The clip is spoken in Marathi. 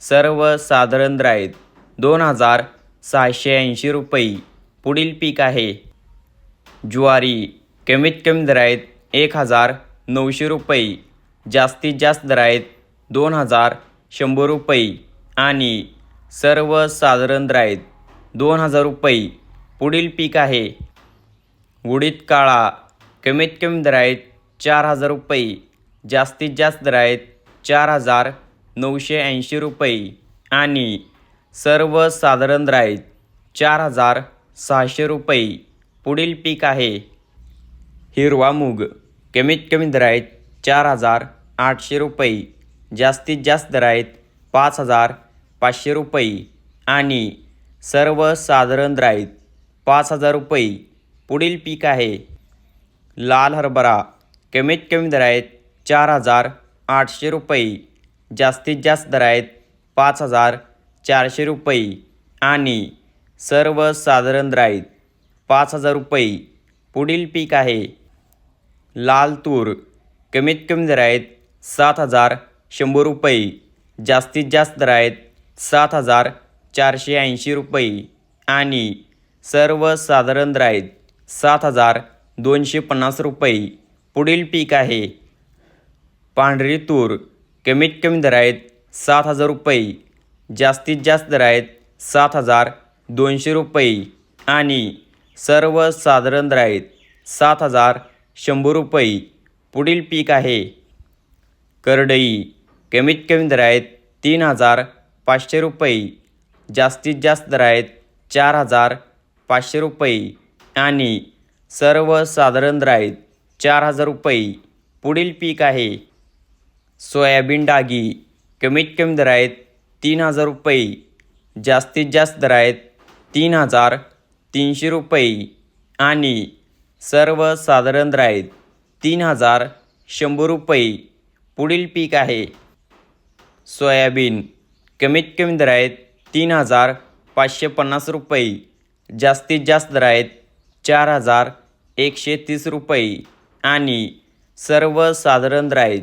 सर्वसाधारण साधारण आहेत दोन हजार सहाशे ऐंशी रुपये. पुढील पीक आहे. ज्वारी कमीत कमी दर एक हजार नऊशे रुपये. जास्तीत जास्त दरायत दोन हजार शंभर रुपये. आणि सर्वसाधारण साधारण आहेत दोन हजार रुपये. पुढील पीक आहे. उडीद काळा कमीत कमी दर चार हजार रुपये. जास्तीत जास्त दर चार हजार नऊशे ऐंशी रुपये आणि सर्वसाधारण दर चार हजार सहाशे रुपये. पुढील पीक आहे हिरवा मूग. कमीत कमी दर आहेत चार हजार आठशे रुपये. जास्तीत जास्त दर आहेत पाच हजार पाचशे रुपये. आणि सर्वसाधारण राईत पाच हजार रुपये. पुढील पीक आहे लाल हरभरा. कमीत कमी दर आहेत चार हजार आठशे रुपये. जास्तीत जास्त दर आहेत पाच हजार चारशे रुपये आणि सर्वसाधारण दर आहेत पाच हजार रुपये पुढील पीक आहे. लाल तूर कमीत कमी दर आहेत सात हजार शंभर रुपये जास्तीत जास्त दर आहेत सात हजार चारशे ऐंशी रुपये आणि सर्वसाधारण दर आहेत सात हजार दोनशे पन्नास रुपये पुढील पीक आहे. पांढरी तूर कमीत कमी दर आहेत सात हजार रुपये जास्तीत जास्त दर आहेत सात हजार दोनशे रुपये आणि सर्वसाधारण दर आहेत सात हजार शंभर रुपये पुढील पीक आहे. करडई कमीत कमी दर आहेत तीन हजार पाचशे रुपये जास्तीत जास्त दर आहेत चार हजार पाचशे रुपये आणि सर्वसाधारण दर आहेत चार हजार रुपये पुढील पीक आहे. सोयाबीन डागी कमीत कमी दर आहेत तीन हजार रुपये जास्तीत जास्त दर आहेत तीन हजार तीनशे रुपये आणि सर्वसाधारण दर आहेत तीन हजार शंभर रुपये पुढील पीक आहे. सोयाबीन कमीत कमी दर आहेत तीन हजार पाचशे पन्नास रुपये जास्तीत जास्त दर आहेत चार हजार एकशे तीस रुपये आणि सर्वसाधारण दर आहेत